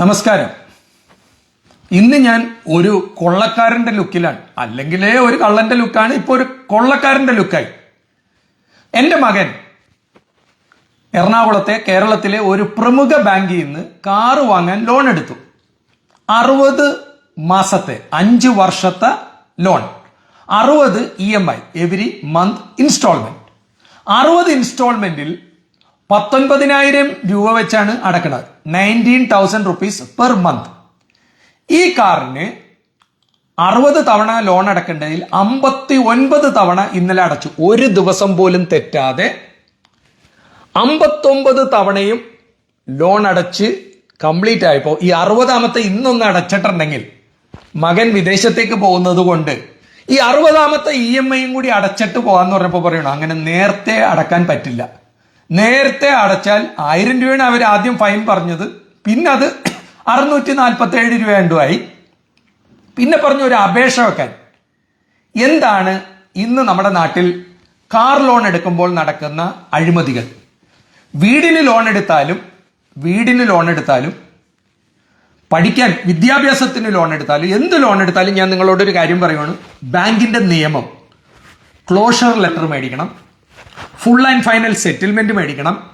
നമസ്കാരം. ഇന്ന് ഞാൻ ഒരു കൊള്ളക്കാരന്റെ ലുക്കിലാണ്. അല്ലെങ്കിലേ ഒരു കള്ളന്റെ ലുക്കാണ് ഇപ്പൊ ഒരു കൊള്ളക്കാരന്റെ ലുക്കായി. എന്റെ മകൻ എറണാകുളത്തെ കേരളത്തിലെ ഒരു പ്രമുഖ ബാങ്കിൽ നിന്ന് കാറ് വാങ്ങാൻ ലോൺ എടുത്തു. അറുപത് മാസത്തെ അഞ്ച് വർഷത്തെ ലോൺ. അറുപത് E M I every month instalment അറുപത് ഇൻസ്റ്റാൾമെന്റിൽ പത്തൊൻപതിനായിരം രൂപ വെച്ചാണ് അടക്കുന്നത് nineteen thousand rupees per month ഈ കാറിന് അറുപത് തവണ ലോൺ അടക്കേണ്ടതിൽ അമ്പത്തി ഒൻപത് തവണ ഇന്നലെ അടച്ചു. ഒരു ദിവസം പോലും തെറ്റാതെ അമ്പത്തൊമ്പത് തവണയും ലോൺ അടച്ച് കംപ്ലീറ്റ് ആയപ്പോൾ ഈ അറുപതാമത്തെ ഇന്നൊന്ന് അടച്ചിട്ടുണ്ടെങ്കിൽ മകൻ വിദേശത്തേക്ക് പോകുന്നത് കൊണ്ട് ഈ അറുപതാമത്തെ ഇ എം ഐയും കൂടി അടച്ചിട്ട് പോകാന്ന് പറഞ്ഞപ്പോൾ പറയണോ അങ്ങനെ നേരത്തെ അടക്കാൻ പറ്റില്ല. നേരത്തെ അടച്ചാൽ ആയിരം രൂപയാണ് അവർ ആദ്യം ഫൈൻ പറഞ്ഞത്. പിന്നെ അത് അറുന്നൂറ്റി നാൽപ്പത്തി ഏഴ് രൂപ ആയി. പിന്നെ പറഞ്ഞു ഒരു അപേക്ഷ വെക്കാൻ. എന്താണ് ഇന്ന് നമ്മുടെ നാട്ടിൽ കാർ ലോൺ എടുക്കുമ്പോൾ നടക്കുന്ന അഴിമതികൾ? വീടിന് ലോൺ എടുത്താലും വീടിന് ലോൺ എടുത്താലും പഠിക്കാൻ വിദ്യാഭ്യാസത്തിന് ലോൺ എടുത്താലും എന്ത് ലോൺ എടുത്താലും ഞാൻ നിങ്ങളോട് ഒരു കാര്യം പറയുകയാണ് ബാങ്കിന്റെ നിയമം. ക്ലോഷർ ലെറ്റർ മേടിക്കണം. ഫുൾ ആൻഡ് ഫൈനൽ സെറ്റിൽമെന്റ് മേടിക്കണം.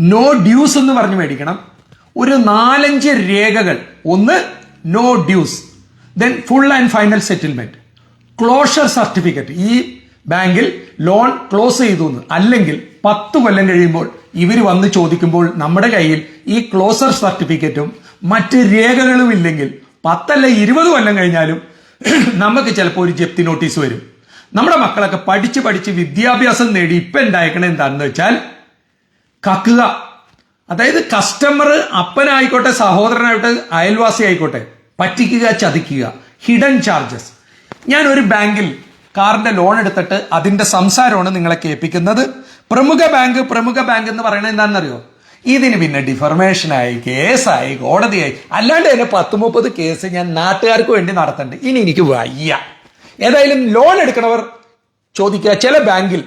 നോ ഡ്യൂസ് എന്ന് പറഞ്ഞ് മേടിക്കണം. ഒരു നാലഞ്ച് രേഖകൾ. ഒന്ന് no dues then full and final settlement closure certificate ഈ ബാങ്കിൽ ലോൺ ക്ലോസ് ചെയ്തു എന്ന്. അല്ലെങ്കിൽ പത്ത് കൊല്ലം കഴിയുമ്പോൾ ഇവർ വന്ന് ചോദിക്കുമ്പോൾ നമ്മുടെ കയ്യിൽ ഈ ക്ലോസർ സർട്ടിഫിക്കറ്റും മറ്റ് രേഖകളും ഇല്ലെങ്കിൽ പത്തല്ല ഇരുപത് കൊല്ലം കഴിഞ്ഞാലും നമുക്ക് ചിലപ്പോൾ ഒരു ജപ്തി നോട്ടീസ് വരും. നമ്മുടെ മക്കളൊക്കെ പഠിച്ച് പഠിച്ച് വിദ്യാഭ്യാസം നേടി ഇപ്പം ഉണ്ടായേക്കണത് എന്താണെന്ന് വെച്ചാൽ കക്കുക. അതായത് കസ്റ്റമർ അപ്പനായിക്കോട്ടെ സഹോദരനായിട്ട് അയൽവാസി ആയിക്കോട്ടെ പറ്റിക്കുക ചതിക്കുക. ഹിഡൻ ചാർജസ് ഞാൻ ഒരു ബാങ്കിൽ കാറിന്റെ ലോൺ എടുത്തിട്ട് അതിന്റെ സംസാരമാണ് നിങ്ങളെ കേൾപ്പിക്കുന്നത്. പ്രമുഖ ബാങ്ക് പ്രമുഖ ബാങ്ക് എന്ന് പറയുന്നത് എന്താണെന്നറിയോ? ഇതിന് പിന്നെ ഡിഫർമേഷനായി കേസായി കോടതിയായി. അല്ലാണ്ട് തന്നെ പത്ത് മുപ്പത് കേസ് ഞാൻ നാട്ടുകാർക്ക് വേണ്ടി നടത്തണ്ട്. ഇനി എനിക്ക് വയ്യ. ഏതായാലും ലോൺ എടുക്കണവർ ചോദിക്കുക. ചില ബാങ്കിൽ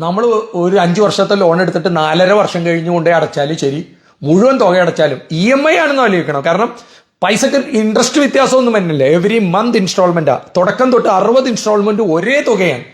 നമ്മൾ ഒരു അഞ്ച് വർഷത്തെ ലോൺ എടുത്തിട്ട് നാലര വർഷം കഴിഞ്ഞുകൊണ്ടേ അടച്ചാലും ശരി. മുഴുവൻ തുക അടച്ചാലും ഇ എം ഐ ആണെന്ന് ആലോചിക്കണം. കാരണം പൈസക്ക് ഇൻട്രസ്റ്റ് വ്യത്യാസമൊന്നും വരുന്നില്ല എവറി മന്ത് ഇൻസ്റ്റാൾമെന്റാ തുടക്കം തൊട്ട് അറുപത് ഇൻസ്റ്റാൾമെന്റ് ഒരേ തുകയാണ്.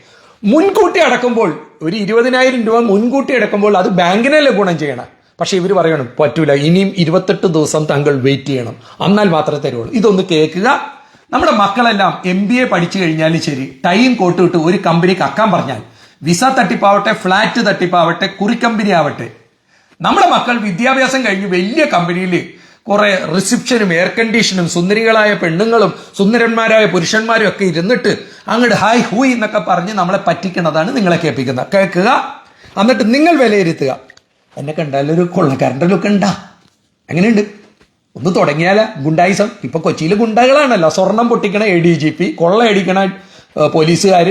മുൻകൂട്ടി അടക്കുമ്പോൾ ഒരു ഇരുപതിനായിരം രൂപ മുൻകൂട്ടി അടക്കുമ്പോൾ അത് ബാങ്കിനല്ലേ ഗുണം ചെയ്യണം? പക്ഷെ ഇവർ പറയണം പറ്റൂല. ഇനിയും ഇരുപത്തെട്ട് ദിവസം താങ്കൾ വെയിറ്റ് ചെയ്യണം. എന്നാൽ മാത്രമേ തരുള്ളൂ ഇതൊന്ന് കേൾക്കുക. നമ്മുടെ മക്കളെല്ലാം എം ബി എ പഠിച്ചു കഴിഞ്ഞാലും ശരി ടൈം കോട്ട് വിട്ട് ഒരു കമ്പനിക്ക് അക്കാൻ പറഞ്ഞാൽ വിസ തട്ടിപ്പാവട്ടെ ഫ്ലാറ്റ് തട്ടിപ്പാവട്ടെ കുറിക്കമ്പനി ആവട്ടെ. നമ്മുടെ മക്കൾ വിദ്യാഭ്യാസം കഴിഞ്ഞ് വലിയ കമ്പനിയിൽ കുറെ റിസപ്ഷനും എയർ കണ്ടീഷനും സുന്ദരികളായ പെണ്ണുങ്ങളും സുന്ദരന്മാരായ പുരുഷന്മാരും ഒക്കെ ഇരുന്നിട്ട് അങ്ങോട്ട് ഹായ് ഹൂയ് എന്നൊക്കെ പറഞ്ഞ് നമ്മളെ പറ്റിക്കുന്നതാണ് നിങ്ങളെ കേൾപ്പിക്കുന്നത്. കേൾക്കുക? എന്നിട്ട് നിങ്ങൾ വിലയിരുത്തുക. എന്നെ കണ്ടാലൊരു കൊള്ളക്കാരന്റെ ലുക്ക് ഉണ്ടാ? എങ്ങനെയുണ്ട്? ഒന്ന് തുടങ്ങിയാല. ഗുണ്ടായിസം. ഇപ്പൊ കൊച്ചിയിൽ ഗുണ്ടകളാണല്ലോ. സ്വർണം പൊട്ടിക്കണ എ ഡി ജി പി കൊള്ളയടിക്കണ പോലീസുകാർ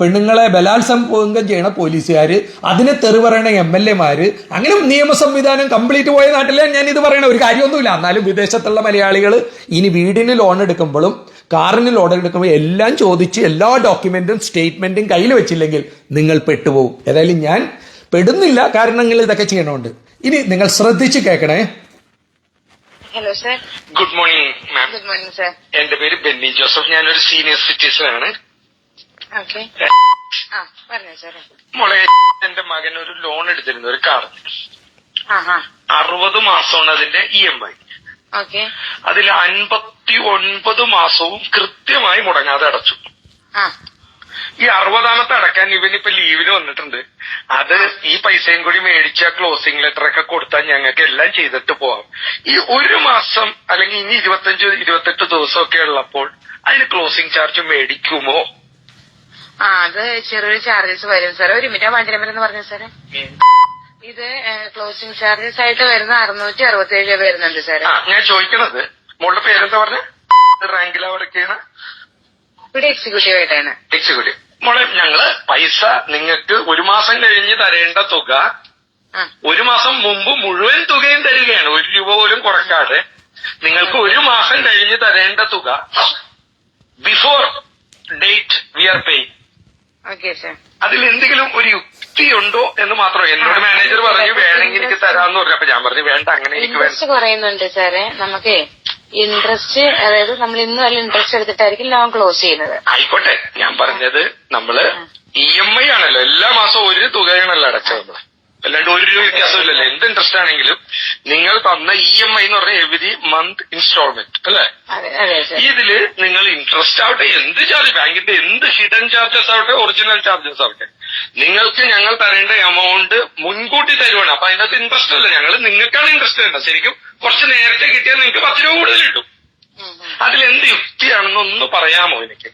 പെണ്ണുങ്ങളെ ബലാത്സംഗം ചെയ്യണ പോലീസുകാർ അതിനെ തെറി പറയണ എം എൽ എമാര് അങ്ങനെ നിയമ സംവിധാനം കംപ്ലീറ്റ് പോയ നാട്ടിലെ ഞാൻ ഇത് പറയണ ഒരു കാര്യമൊന്നുമില്ല. എന്നാലും വിദേശത്തുള്ള മലയാളികൾ ഇനി വീടിന് ലോൺ എടുക്കുമ്പോഴും കാറിന് ലോൺ എടുക്കുമ്പോഴും എല്ലാം ചോദിച്ച് എല്ലാ ഡോക്യുമെന്റും സ്റ്റേറ്റ്മെന്റും കയ്യിൽ വെച്ചില്ലെങ്കിൽ നിങ്ങൾ പെട്ടുപോകും. ഏതായാലും ഞാൻ പെടുന്നില്ല. കാരണങ്ങൾ ഇതൊക്കെ ചെയ്യണമുണ്ട് ഇനി നിങ്ങൾ ശ്രദ്ധിച്ച് കേൾക്കണേ. Hello sir good morning ma'am good morning sir എന്റെ പേര് ബെന്നി ജോസഫ്. ഞാനൊരു സീനിയർ സിറ്റിസൺ ആണ്. ഓക്കെ ആ പറഞ്ഞു സാറേ മോളെ എന്റെ മകൻ ഒരു ലോൺ എടുത്തിരുന്നു ഒരു കാർ അറുപത് മാസമാണ് അതിന്റെ ഇ എം ഐ ഓക്കെ അതിൽ അൻപത്തി ഒൻപത് മാസവും കൃത്യമായി മുടങ്ങാതെ അടച്ചു. ആ. ഈ അറുപതാമത്തെ അടക്കാൻ ഇവനിപ്പോ ലീവിന് വന്നിട്ടുണ്ട്. അത് ഈ പൈസയും കൂടി മേടിച്ച ക്ലോസിംഗ് ലെറ്റർ ഒക്കെ കൊടുത്താൽ ഞങ്ങൾക്ക് എല്ലാം ചെയ്തിട്ട് പോവാം. ഈ ഒരു മാസം അല്ലെങ്കിൽ ഇനി ഇരുപത്തഞ്ച് ഇരുപത്തെട്ട് ദിവസമൊക്കെ ഉള്ളപ്പോൾ അതിന് ക്ലോസിംഗ് ചാർജ് മേടിക്കുമോ? ആ അത് ചെറിയൊരു ചാർജസ് വരും. സാർ ഒരു മിനിറ്റ്. വാഞ്ചനമ്പലം എന്ന് പറഞ്ഞു സാറേ? ഇത് ക്ലോസിംഗ് ചാർജസ് ആയിട്ട് വരുന്ന അറുന്നൂറ്റി അറുപത്തി ഏഴ് വരുന്നുണ്ട് സാറേ. ഞാൻ ചോദിക്കണത്. മോളുടെ പേരെന്താ പറഞ്ഞ? റാങ്കിലാ അവിടേക്കാണ് ഇവിടെ എക്സിക്യൂട്ടീവ് ആയിട്ടാണ്. എക്സിക്യൂട്ടീവ് മോളെ ഞങ്ങൾ പൈസ നിങ്ങൾക്ക് ഒരു മാസം കഴിഞ്ഞ് തരേണ്ട തുക ഒരു മാസം മുമ്പ് മുഴുവൻ തുകയും തരികയാണ്. ഒരു രൂപ പോലും കുറക്കാതെ. നിങ്ങൾക്ക് ഒരു മാസം കഴിഞ്ഞ് തരേണ്ട തുക before date we are pay അതിൽ എന്തെങ്കിലും ഒരു യുക്തി ഉണ്ടോ എന്ന് മാത്രം എന്നോട് മാനേജർ പറഞ്ഞു വേണമെങ്കിൽ എനിക്ക് തരാന്ന് പറഞ്ഞു. അപ്പൊ ഞാൻ പറഞ്ഞു വേണ്ട അങ്ങനെ എനിക്ക് കുറയുന്നുണ്ട് സാറേ നമുക്ക് ഇൻട്രസ്റ്റ് അതായത് നമ്മൾ ഇന്ന് വല്ല ഇൻട്രസ്റ്റ് എടുത്തിട്ടായിരിക്കും ലോൺ ക്ലോസ് ചെയ്യുന്നത്. ആയിക്കോട്ടെ. ഞാൻ പറഞ്ഞത് നമ്മൾ ഇ എം ഐ ആണല്ലോ. എല്ലാ മാസവും ഒരു തുകയാണല്ലോ അടച്ചത് നമ്മൾ അല്ലാണ്ട് ഒരു രൂപ വ്യത്യാസമില്ലല്ലോ. എന്ത് ഇൻട്രസ്റ്റ് ആണെങ്കിലും നിങ്ങൾ തന്ന ഇ എം ഐ എന്ന് പറഞ്ഞ എവരി മന്ത് ഇൻസ്റ്റാൾമെന്റ് അല്ലെ? ഇതിൽ നിങ്ങൾ ഇൻട്രസ്റ്റ് ആവട്ടെ എന്ത് ചാർജ് ബാങ്കിന്റെ എന്ത് ഹിഡൻ ചാർജസ് ആവട്ടെ ഒറിജിനൽ ചാർജസ് ആവട്ടെ നിങ്ങൾക്ക് ഞങ്ങൾ തരേണ്ട എമൗണ്ട് മുൻകൂട്ടി തരുവാണ്. അപ്പൊ അതിനകത്ത് ഇൻട്രസ്റ്റ് അല്ല ഞങ്ങൾ നിങ്ങൾക്കാണ് ഇൻട്രസ്റ്റ് വേണ്ട ശരിക്കും കുറച്ച് നേരത്തെ കിട്ടിയാൽ നിങ്ങൾക്ക് പത്ത് രൂപ കൂടുതൽ കിട്ടും. അതിൽ എന്ത് യുക്തിയാണെന്ന് ഒന്ന് പറയാമോ എനിക്ക്?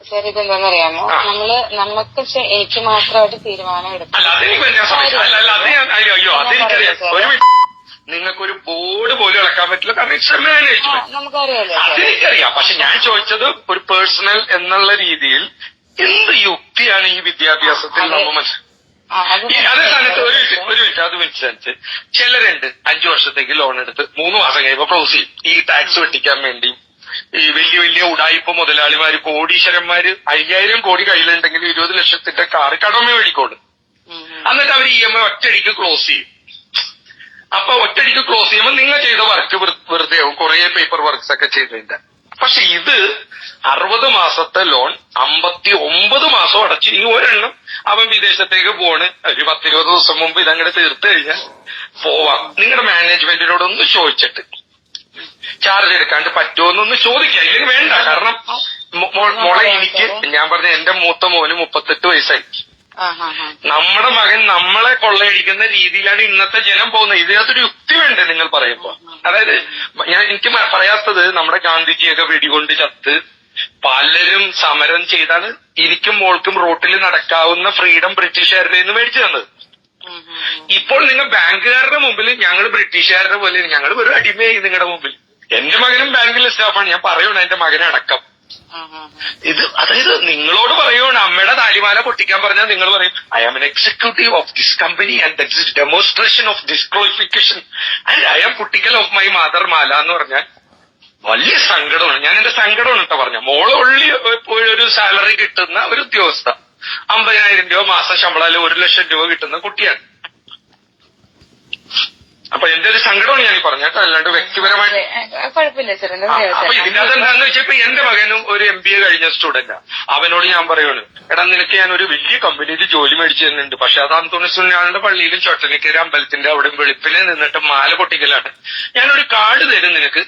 സാർ ഇതെന്താണെന്നറിയാമോ. നമ്മൾ നമുക്ക് എനിക്ക് മാത്രമായിട്ട് തീരുമാനം എടുക്കാം. നിങ്ങൾക്കൊരു ബോർഡ് പോലും ഇളക്കാൻ പറ്റില്ല. കാരണം ഇറ്റ്സ് മാനേജ്മെന്റ് സാർ അതെനിക്കറിയാം പക്ഷെ ഞാൻ ചോദിച്ചത് ഒരു പേഴ്സണൽ എന്നുള്ള രീതിയിൽ എന്ത് യുക്തിയാണ് ഈ വിദ്യാഭ്യാസത്തിൽ നമ്മൾ മനസ്സിലാക്കുന്നത് അതേ സ്ഥാനത്ത് ഒരു ഒരു മിനിറ്റ് അത് മനസ്സിലാച്ച് ചിലരുണ്ട് അഞ്ചു വർഷത്തേക്ക് ലോൺ എടുത്ത് മൂന്ന് മാസം കഴിയുമ്പോൾ ക്ലോസ് ചെയ്യും. ഈ ടാക്സ് വെട്ടിക്കാൻ വേണ്ടി ഈ വലിയ വലിയ ഉടായിപ്പ് മുതലാളിമാര് കോടീശ്വരന്മാര് അയ്യായിരം കോടി കയ്യിലുണ്ടെങ്കിൽ ഇരുപത് ലക്ഷത്തിന്റെ കാറ് കടമ മേടിക്കോട്. എന്നിട്ട് അവർ ഇ എം ഐ ഒറ്റയടിക്ക് ക്ലോസ് ചെയ്യും. അപ്പൊ ഒറ്റയടിക്ക് ക്ലോസ് ചെയ്യുമ്പോൾ നിങ്ങൾ ചെയ്ത വർക്ക് വെറുതെ ആവും. കുറെ പേപ്പർ വർക്ക്സ് ഒക്കെ ചെയ്തതിന്റെ പക്ഷെ ഇത് അറുപത് മാസത്തെ ലോൺ അമ്പത്തി മാസം അടച്ച്. ഈ ഒരെണ്ണം അവൻ വിദേശത്തേക്ക് പോണ്. ഒരു പത്തിരുപത് ദിവസം മുമ്പ് ഇതങ്ങോട്ട് തീർത്ത് കഴിഞ്ഞാൽ പോവാം. നിങ്ങളുടെ മാനേജ്മെന്റിനോട് ഒന്ന് ചോദിച്ചിട്ട്. ചാർജ് എടുക്കാണ്ട് പറ്റുമോന്നൊന്ന് ചോദിക്കാം. ഇല്ലെങ്കിൽ വേണ്ട. കാരണം മോളെ എനിക്ക് ഞാൻ പറഞ്ഞ എന്റെ മൂത്ത മോന് മുപ്പത്തെട്ട് വയസ്സായി. നമ്മുടെ മകൻ നമ്മളെ കൊള്ളയടിക്കുന്ന രീതിയിലാണ് ഇന്നത്തെ ജനം പോകുന്നത്. ഇതിനകത്തൊരു യുക്തി വേണ്ടേ നിങ്ങൾ പറയുമ്പോ? അതായത് ഞാൻ എനിക്ക് പറയാത്തത് നമ്മുടെ ഗാന്ധിജിയൊക്കെ വെടികൊണ്ട് ചത്ത് പലരും സമരം ചെയ്താണ് എനിക്കും മോൾക്കും റോട്ടിൽ നടക്കാവുന്ന ഫ്രീഡം ബ്രിട്ടീഷുകാരുടെ നിന്ന് മേടിച്ചു തന്നത്. ഇപ്പോൾ നിങ്ങൾ ബാങ്കുകാരുടെ മുമ്പിൽ ഞങ്ങൾ ബ്രിട്ടീഷുകാരുടെ പോലെ ഞങ്ങൾ ഒരു അടിമയായി നിങ്ങളുടെ മുമ്പിൽ. എന്റെ മകനും ബാങ്കിലെ സ്റ്റാഫാണ്. ഞാൻ പറയണം എന്റെ മകനെ അടക്കം. ഇത് അതായത് നിങ്ങളോട് പറയുകയാണ് അമ്മയുടെ താലിമാല പൊട്ടിക്കാൻ പറഞ്ഞാൽ നിങ്ങൾ പറയും I am an executive of this company and that is demonstration of disqualification and I am പൊട്ടിക്കൽ of my mother മാല എന്ന് പറഞ്ഞാൽ വലിയ സങ്കടമാണ്. ഞാൻ എന്റെ സങ്കടമാണ് കേട്ടോ പറഞ്ഞ. മോൾ ഉള്ളി ഒരു സാലറി കിട്ടുന്ന ഒരു ഉദ്യോഗസ്ഥ. അമ്പതിനായിരം രൂപ മാസം ശമ്പളം ഒരു ലക്ഷം രൂപ കിട്ടുന്ന കുട്ടിയാണ്. അപ്പൊ എന്റെ ഒരു സങ്കടമാണ് ഞാൻ ഈ പറഞ്ഞേട്ടോ അല്ലാണ്ട് വ്യക്തിപരമായിട്ട് കുഴപ്പമില്ല സാർ അപ്പൊ ഇതിന്റെ അതെന്താന്ന് വെച്ചപ്പോ എന്റെ മകനും ഒരു എം ബി എ കഴിഞ്ഞ സ്റ്റുഡന്റാ അവനോട് ഞാൻ പറയുകയാണ് എടാ നിനക്ക് ഞാൻ ഒരു വലിയ കമ്പനിയിൽ ജോലി മേടിച്ചു തരുന്നുണ്ട്. പക്ഷെ അത് ഞാനുടെ പള്ളിയിലും ചൊട്ടനിക്കര അമ്പലത്തിന്റെ അവിടെ വെളുപ്പിനെ നിന്നിട്ട് മാല പൊട്ടിക്കലാണ്. ഞാനൊരു കാർഡ് തരും നിനക്ക്.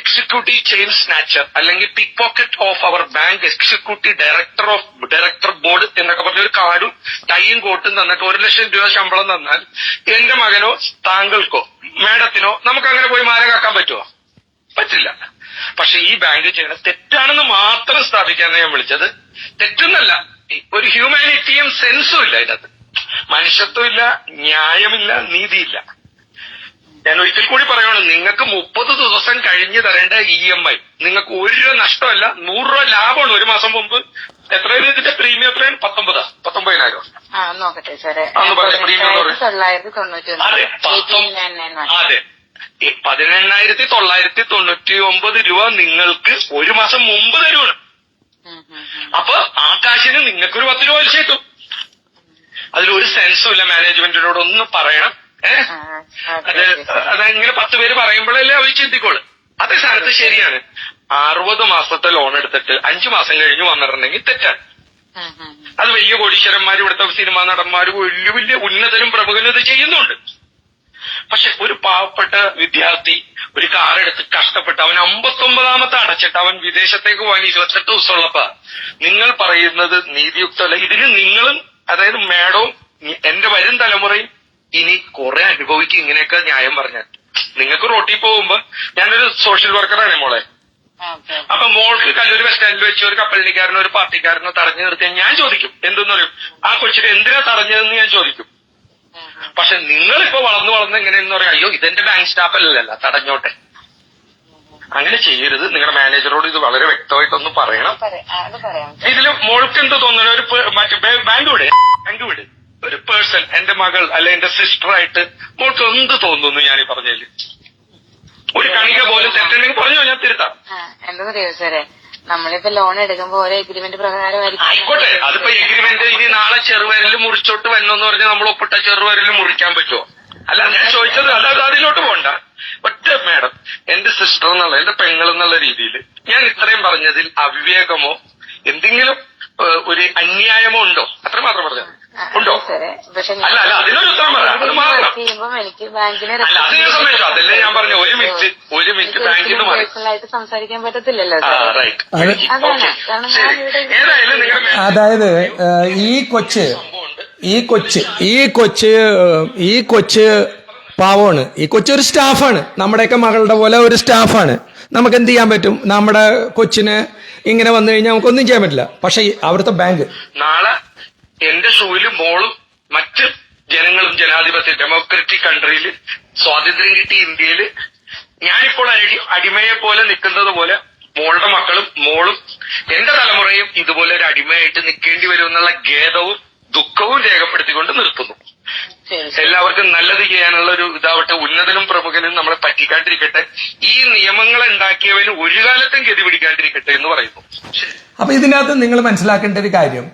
എക്സിക്യൂട്ടീവ് ചെയിൻ സ്നാച്ചർ അല്ലെങ്കിൽ pick pocket of our bank executive director of director board എന്നൊക്കെ പറഞ്ഞ ഒരു കാർഡും ടൈയും കോട്ടും തന്നിട്ട് ഒരു ലക്ഷം രൂപ ശമ്പളം തന്നാൽ എന്റെ മകനോ താങ്കൾക്കോ മാഡത്തിനോ നമുക്ക് അങ്ങനെ പോയി മാല കാക്കാൻ പറ്റുമോ പറ്റില്ല. പക്ഷെ ഈ ബാങ്ക് ചെയ്യണ തെറ്റാണെന്ന് മാത്രം സ്ഥാപിക്കാനാണ് ഞാൻ വിളിച്ചത്. തെറ്റൊന്നല്ല ഒരു ഹ്യൂമാനിറ്റിയും സെൻസും ഇല്ല ഇതിനകത്ത്. മനുഷ്യത്വമില്ല ന്യായമില്ല നീതിയില്ല. ഞാൻ ഒരിക്കൽ കൂടി പറയുകയാണ് നിങ്ങൾക്ക് മുപ്പത് ദിവസം കഴിഞ്ഞ് തരേണ്ട ഇ എം ഐ നിങ്ങൾക്ക് ഒരു രൂപ നഷ്ടമല്ല നൂറ് രൂപ ലാഭമാണ് ഒരു മാസം മുമ്പ്. എത്രയാണ് ഇതിന്റെ പ്രീമിയം എത്രയാണ്? പത്തൊമ്പതാ പത്തൊമ്പതിനായിരം. നോക്കട്ടെ സാറേ. അതെ പതിനെണ്ണായിരത്തി തൊള്ളായിരത്തി തൊണ്ണൂറ്റി ഒമ്പത് രൂപ നിങ്ങൾക്ക് ഒരു മാസം മുമ്പ് തരുവാണ്. അപ്പൊ ആ കാശിന് നിങ്ങൾക്കൊരു പത്ത് രൂപ വലിച്ചു കിട്ടും. അതിലൊരു സെൻസും ഇല്ല മാനേജ്മെന്റിനോട് ഒന്ന് പറയണം. ഏഹ് അത് അതങ്ങനെ പത്ത് പേര് പറയുമ്പോഴല്ലേ അവർ ചിന്തിക്കോളൂ. അതേ സ്ഥാനത്ത് ശരിയാണ്. അറുപത് മാസത്തെ ലോൺ എടുത്തിട്ട് അഞ്ചു മാസം കഴിഞ്ഞ് വന്നിട്ടുണ്ടെങ്കിൽ തെറ്റാണ്. അത് വലിയ കോടീശ്വരന്മാർ ഇവിടുത്തെ സിനിമാ നടന്മാർ വലിയ വലിയ ഉന്നതരും പ്രമുഖരും ഇത് ചെയ്യുന്നുണ്ട്. പക്ഷെ ഒരു പാവപ്പെട്ട വിദ്യാർത്ഥി ഒരു കാർ എടുത്ത് കഷ്ടപ്പെട്ട് അവൻ അമ്പത്തൊമ്പതാമത്തെ അടച്ചിട്ട് അവൻ വിദേശത്തേക്ക് പോകാൻ ഇരുപത്തെട്ട് ദിവസമുള്ളപ്പോ നിങ്ങൾ പറയുന്നത് നീതിയുക്തമല്ല. ഇതിന് നിങ്ങളും അതായത് മാഡവും എന്റെ വരും തലമുറയും ഇനി കുറെ അനുഭവിക്കും ഇങ്ങനെയൊക്കെ ന്യായം പറഞ്ഞാൽ. നിങ്ങൾക്ക് റോട്ടിൽ പോകുമ്പോ ഞാനൊരു സോഷ്യൽ വർക്കറാണ് മോളെ. അപ്പൊ മോൾക്ക് കല്ലൂർ ബസ് സ്റ്റാൻഡിൽ വെച്ച് ഒരു കപ്പലിനിക്കാരനോ ഒരു പാർട്ടിക്കാരനോ തടഞ്ഞു നിർത്തിയാൽ ഞാൻ ചോദിക്കും എന്തെന്ന് പറയും? ആ കൊച്ചിനെ എന്തിനാ തടഞ്ഞതെന്ന് ഞാൻ ചോദിക്കും. പക്ഷെ നിങ്ങളിപ്പോ വളർന്നു വളർന്ന് എങ്ങനെയെന്ന് പറയാം അയ്യോ ഇതെന്റെ ബാങ്ക് സ്റ്റാഫ് അല്ലല്ല തടഞ്ഞോട്ടെ. അങ്ങനെ ചെയ്യരുത്. നിങ്ങളുടെ മാനേജറോട് ഇത് വളരെ വ്യക്തമായിട്ടൊന്ന് പറയണം. ഇതിൽ മോൾക്ക് എന്ത് തോന്നുന്നു ഒരു മറ്റേ ബാങ്ക് വിട് ബാങ്ക് വിട്. ഒരു പേഴ്സൺ എന്റെ മകൾ അല്ലെ എന്റെ സിസ്റ്റർ ആയിട്ട് മോൾക്ക് എന്ത് തോന്നുന്നു ഞാൻ ഈ പറഞ്ഞതിൽ ഒരു കണിക പോലും തെറ്റുണ്ടെങ്കിൽ പറഞ്ഞോ ഞാൻ തിരുത്താം. എന്താ പറയുക സാറേ? നമ്മളിപ്പോ ലോൺ എടുക്കുമ്പോ ഓരോ എഗ്രിമെന്റ് പ്രകാരമായിരിക്കും. ആയിക്കോട്ടെ അതിപ്പോ എഗ്രിമെന്റ് ഇനി നാളെ ചെറുവരിൽ മുറിച്ചോട്ട് വരണമെന്ന് പറഞ്ഞാൽ നമ്മൾ ഒപ്പിട്ട ചെറുവരിൽ മുറിക്കാൻ പറ്റുമോ അല്ല ഞാൻ ചോദിച്ചത് അതായത് അതിലോട്ട് പോണ്ട. ഒറ്റ മാഡം എന്റെ സിസ്റ്റർ എന്നുള്ള എന്റെ പെങ്ങൾ എന്നുള്ള രീതിയിൽ ഞാൻ ഇത്രയും പറഞ്ഞതിൽ അവിവേകമോ എന്തെങ്കിലും ഒരു അന്യായമോ ഉണ്ടോ? അത്ര മാത്രം പറഞ്ഞു ഉണ്ടോ? അല്ല, അല്ല, അതിനൊരു ഉത്തരം പറയാം. എനിക്ക് ബാങ്കിനെ അല്ല അത് ഞാൻ സമ്മതിച്ചു അതല്ലേ ഞാൻ പറഞ്ഞു. ഒരു മിനിറ്റ് ഒരു മിനിറ്റ് ബാങ്കിൽ നിന്ന് സംസാരിക്കാൻ പറ്റത്തില്ലല്ലോ റൈറ്റ് ഏതായാലും നിങ്ങളുടെ അതായത് ഈ കൊച്ച് ഈ കൊച്ച് ഈ കൊച്ച് ഈ കൊച്ച് പാവമാണ്. ഈ കൊച്ച് ഒരു സ്റ്റാഫാണ്. നമ്മുടെയൊക്കെ മകളുടെ പോലെ ഒരു സ്റ്റാഫാണ്. നമുക്ക് എന്ത് ചെയ്യാൻ പറ്റും? നമ്മുടെ കൊച്ചിന് ഇങ്ങനെ വന്നു കഴിഞ്ഞാൽ നമുക്കൊന്നും ചെയ്യാൻ പറ്റില്ല. പക്ഷെ അവിടുത്തെ ബാങ്ക് നാളെ എന്റെ ഷൂവിൽ മോളും മറ്റ് ജനങ്ങളും ജനാധിപത്യ ഡെമോക്രറ്റിക് കൺട്രിയിൽ സ്വാതന്ത്ര്യം കിട്ടി ഇന്ത്യയിൽ ഞാനിപ്പോൾ അടി അടിമയെ പോലെ നിൽക്കുന്നത് പോലെ മോളുടെ മക്കളും മോളും എന്റെ തലമുറയും ഇതുപോലെ ഒരു അടിമയായിട്ട് നിൽക്കേണ്ടി വരും എന്നുള്ള ഖേദവും ദുഃഖവും രേഖപ്പെടുത്തിക്കൊണ്ട് നിർത്തുന്നു. എല്ലാവർക്കും നല്ലത് ചെയ്യാനുള്ള ഒരു ഇതാവട്ടെ ഉന്നതനും പ്രമുഖനും നമ്മളെ പറ്റിക്കാണ്ടിരിക്കട്ടെ. ഈ നിയമങ്ങൾ ഉണ്ടാക്കിയവന് ഒരു കാലത്തും ഗതി പിടിക്കാണ്ടിരിക്കട്ടെ എന്ന് പറയുന്നു. അപ്പൊ ഇതിനകത്ത് നിങ്ങൾ മനസ്സിലാക്കേണ്ട ഒരു കാര്യം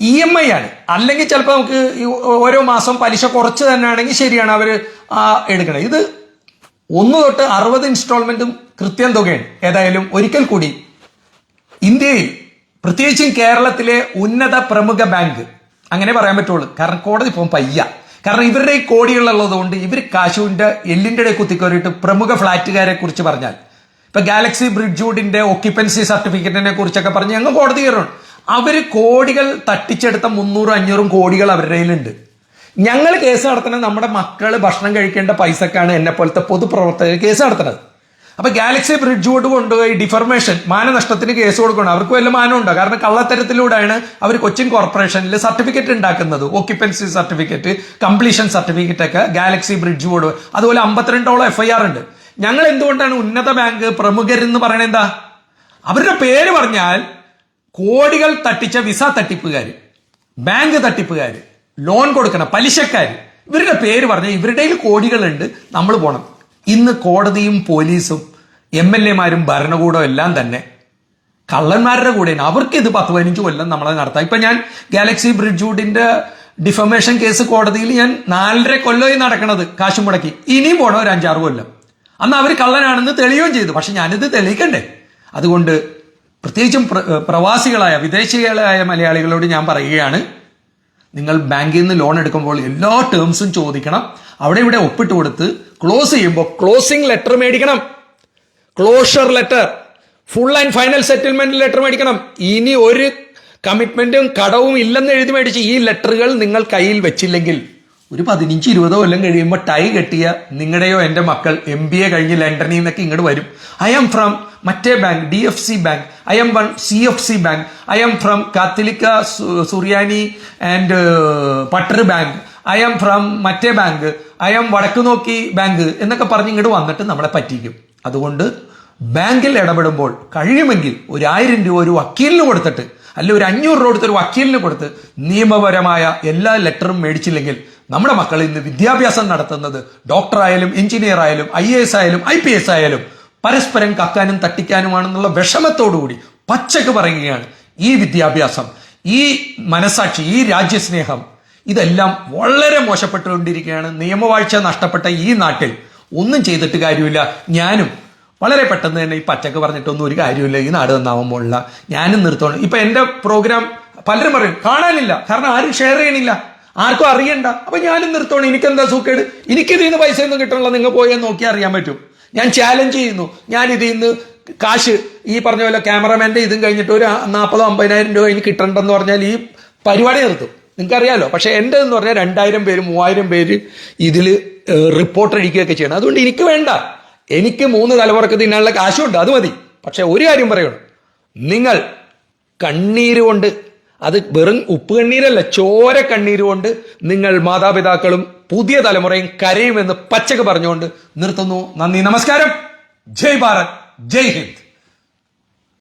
ഇ എം ഐ ആണ്. അല്ലെങ്കിൽ ചിലപ്പോൾ നമുക്ക് ഓരോ മാസം പലിശ കുറച്ച് തന്നെ ആണെങ്കിൽ ശരിയാണ് അവർ എടുക്കണം. ഇത് ഒന്ന് തൊട്ട് അറുപത് ഇൻസ്റ്റാൾമെന്റും കൃത്യം തുകയാണ്. ഏതായാലും ഒരിക്കൽ കൂടി ഇന്ത്യയിൽ പ്രത്യേകിച്ചും കേരളത്തിലെ ഉന്നത പ്രമുഖ ബാങ്ക് അങ്ങനെ പറയാൻ പറ്റുള്ളൂ. കാരണം കോടതി പോകും പയ്യ. കാരണം ഇവരുടെ ഈ കോടികളുള്ളത് കൊണ്ട് ഇവർ കാശുവിന്റെ എല്ലിന്റെ ഇടയിൽ കുത്തിക്കോറിയിട്ട് പ്രമുഖ ഫ്ളാറ്റുകാരെ കുറിച്ച് പറഞ്ഞാൽ. ഇപ്പം ഗാലക്സി ബ്രിഡ്ജൂഡിന്റെ ഒക്യുപ്പൻസി സർട്ടിഫിക്കറ്റിനെ കുറിച്ചൊക്കെ പറഞ്ഞ് ഞങ്ങൾ കോടതി കയറും അവർ കോടികൾ തട്ടിച്ചെടുത്ത മുന്നൂറും അഞ്ഞൂറും കോടികൾ അവരുടെ കയ്യിലുണ്ട്. ഞങ്ങൾ കേസ് നടത്തുന്നത് നമ്മുടെ മക്കൾ ഭക്ഷണം കഴിക്കേണ്ട പൈസക്കാണ് എന്നെ പോലത്തെ പൊതുപ്രവർത്തകർ കേസ് നടത്തുന്നത്. അപ്പൊ ഗാലക്സി ബ്രിഡ്ജ് കൊണ്ട് കൊണ്ടുപോയി ഡിഫർമേഷൻ മാനനഷ്ടത്തിന് കേസ് കൊടുക്കണം. അവർക്ക് വല്ല ഉണ്ടോ? കാരണം കള്ളത്തരത്തിലൂടെയാണ് അവർ കൊച്ചിൻ കോർപ്പറേഷനിൽ സർട്ടിഫിക്കറ്റ് ഉണ്ടാക്കുന്നത്. ഓക്യുപ്പൻസി സർട്ടിഫിക്കറ്റ് കംപ്ലീഷൻ സർട്ടിഫിക്കറ്റ് ഒക്കെ ഗാലക്സി ബ്രിഡ്ജ് ബോർഡ് അതുപോലെ അമ്പത്തിരണ്ടോളം എഫ് ഐ ആർ ഉണ്ട്. ഞങ്ങൾ എന്തുകൊണ്ടാണ് ഉന്നത ബാങ്ക് പ്രമുഖരെന്ന് പറയണത് എന്താ? അവരുടെ പേര് പറഞ്ഞാൽ കോടികൾ തട്ടിച്ച വിസ തട്ടിപ്പുകാർ ബാങ്ക് തട്ടിപ്പുകാർ ലോൺ കൊടുക്കണം പലിശക്കാർ ഇവരുടെ പേര് പറഞ്ഞാൽ ഇവരുടെ കോടികളുണ്ട് നമ്മൾ പോണം. ഇന്ന് കോടതിയും പോലീസും എം എൽ എമാരും ഭരണകൂടവും എല്ലാം തന്നെ കള്ളന്മാരുടെ കൂടെയാണ്. അവർക്ക് ഇത് പത്ത് പതിനഞ്ച് കൊല്ലം നമ്മളെ നടത്താം. ഇപ്പൊ ഞാൻ ഗാലക്സി ബ്രിഡ്ജൂഡിന്റെ ഡിഫമേഷൻ കേസ് കോടതിയിൽ ഞാൻ നാലര കൊല്ലമായി നടക്കണത് കാശ് മുടക്കി ഇനിയും പോണോ ഒരു അഞ്ചാറ് കൊല്ലം. അന്ന് അവർ കള്ളനാണെന്ന് തെളിയുകയും ചെയ്തു. പക്ഷെ ഞാനിത് തെളിയിക്കണ്ടേ? അതുകൊണ്ട് പ്രത്യേകിച്ചും പ്രവാസികളായ വിദേശികളായ മലയാളികളോട് ഞാൻ പറയുകയാണ് നിങ്ങൾ ബാങ്കിൽ നിന്ന് ലോൺ എടുക്കുമ്പോൾ എല്ലാ ടേംസും ചോദിക്കണം. അവിടെ ഇവിടെ ഒപ്പിട്ട് കൊടുത്ത് ക്ലോസ് ചെയ്യുമ്പോൾ ക്ലോസിംഗ് ലെറ്റർ മേടിക്കണം. Closure letter full and final settlement letter മേടിക്കണം. ഇനി ഒരു കമ്മിറ്റ്മെന്റും കടവും ഇല്ലെന്ന് എഴുതി മേടിച്ച് ഈ ലെറ്ററുകൾ നിങ്ങൾ കയ്യിൽ വെച്ചില്ലെങ്കിൽ ഒരു പതിനഞ്ച് ഇരുപതോ കൊല്ലം കഴിയുമ്പോൾ ടൈ കെട്ടിയ നിങ്ങളുടെയോ എന്റെ മക്കൾ എം ബി എ കഴിഞ്ഞ് ലണ്ടനിൽ നിന്നൊക്കെ ഇങ്ങോട്ട് വരും. ഐ ആം ഫ്രം മറ്റേ bank D F C bank I'm one C F C bank I'm from കാത്തലിക്ക സുറിയാനി ആൻഡ് പട്ടർ ബാങ്ക് ഐ എം ഫ്രം മറ്റേ ബാങ്ക് ഐ എം വടക്ക് നോക്കി ബാങ്ക് എന്നൊക്കെ പറഞ്ഞ് ഇങ്ങോട്ട് വന്നിട്ട് നമ്മളെ പറ്റിക്കും. അതുകൊണ്ട് ബാങ്കിൽ ഇടപെടുമ്പോൾ കഴിയുമെങ്കിൽ ഒരു രൂപ ഒരു വക്കീലിന് കൊടുത്തിട്ട് അല്ല ഒരു അഞ്ഞൂറ് രൂപ കൊടുത്ത് ഒരു വക്കീലിന് കൊടുത്ത് നിയമപരമായ എല്ലാ ലെറ്ററും മേടിച്ചില്ലെങ്കിൽ നമ്മുടെ മക്കൾ ഇന്ന് വിദ്യാഭ്യാസം നടത്തുന്നത് ഡോക്ടറായാലും എഞ്ചിനീയർ ആയാലും ഐ എ എസ് ആയാലും ഐ പി എസ് ആയാലും പരസ്പരം കക്കാനും തട്ടിക്കാനുമാണെന്നുള്ള വിഷമത്തോടുകൂടി പച്ചക്ക് പറയുകയാണ് ഈ വിദ്യാഭ്യാസം ഈ മനസാക്ഷി ഈ രാജ്യസ്നേഹം ഇതെല്ലാം വളരെ മോശപ്പെട്ടുകൊണ്ടിരിക്കുകയാണ്. നിയമവാഴ്ച നഷ്ടപ്പെട്ട ഈ നാട്ടിൽ ഒന്നും ചെയ്തിട്ട് കാര്യമില്ല. ഞാനും വളരെ പെട്ടെന്ന് തന്നെ ഈ പച്ചക്ക് പറഞ്ഞിട്ടൊന്നും ഒരു കാര്യമില്ല. ഈ നാട് തന്നാവുമ്പോഴുള്ള ഞാനും നിർത്തോണം ഇപ്പൊ എന്റെ പ്രോഗ്രാം പലരും പറയും കാണാനില്ല. കാരണം ആരും ഷെയർ ചെയ്യണില്ല. ആർക്കും അറിയണ്ട. അപ്പൊ ഞാനും നിർത്തോണം. എനിക്കെന്താ സൂക്കേട് എനിക്ക് ഇതിൽ നിന്ന് പൈസ ഒന്നും കിട്ടണല്ലോ. നിങ്ങൾ പോയാൽ നോക്കി അറിയാൻ പറ്റും. ഞാൻ ചാലഞ്ച് ചെയ്യുന്നു. ഞാൻ ഇതിൽ നിന്ന് കാശ് ഈ പറഞ്ഞ പോലെ ക്യാമറമാന്റെ ഇതും കഴിഞ്ഞിട്ട് ഒരു നാൽപ്പതോ അമ്പതിനായിരം രൂപ എനിക്ക് കിട്ടണ്ടെന്ന് പറഞ്ഞാൽ ഈ പരിപാടി നിർത്തും. നിങ്ങൾക്കറിയാലോ? പക്ഷെ എന്റെ എന്ന് പറഞ്ഞാൽ രണ്ടായിരം പേര് മൂവായിരം പേര് ഇതിൽ റിപ്പോർട്ട് അടിക്കുകയൊക്കെ ചെയ്യണം. അതുകൊണ്ട് എനിക്ക് വേണ്ട. എനിക്ക് മൂന്ന് തലമുറയ്ക്ക് തിന്നാനുള്ള കാശുണ്ട്. അത് മതി. പക്ഷെ ഒരു കാര്യം പറയണം. നിങ്ങൾ കണ്ണീര് കൊണ്ട് അത് വെറും ഉപ്പ് കണ്ണീരല്ല ചോര കണ്ണീര് കൊണ്ട് നിങ്ങൾ മാതാപിതാക്കളും പുതിയ തലമുറയും കരയുമെന്ന് പച്ചക്ക് പറഞ്ഞുകൊണ്ട് നിർത്തുന്നു. നന്ദി നമസ്കാരം. ജയ് ഭാരത്. ജയ് ഹിന്ദ്.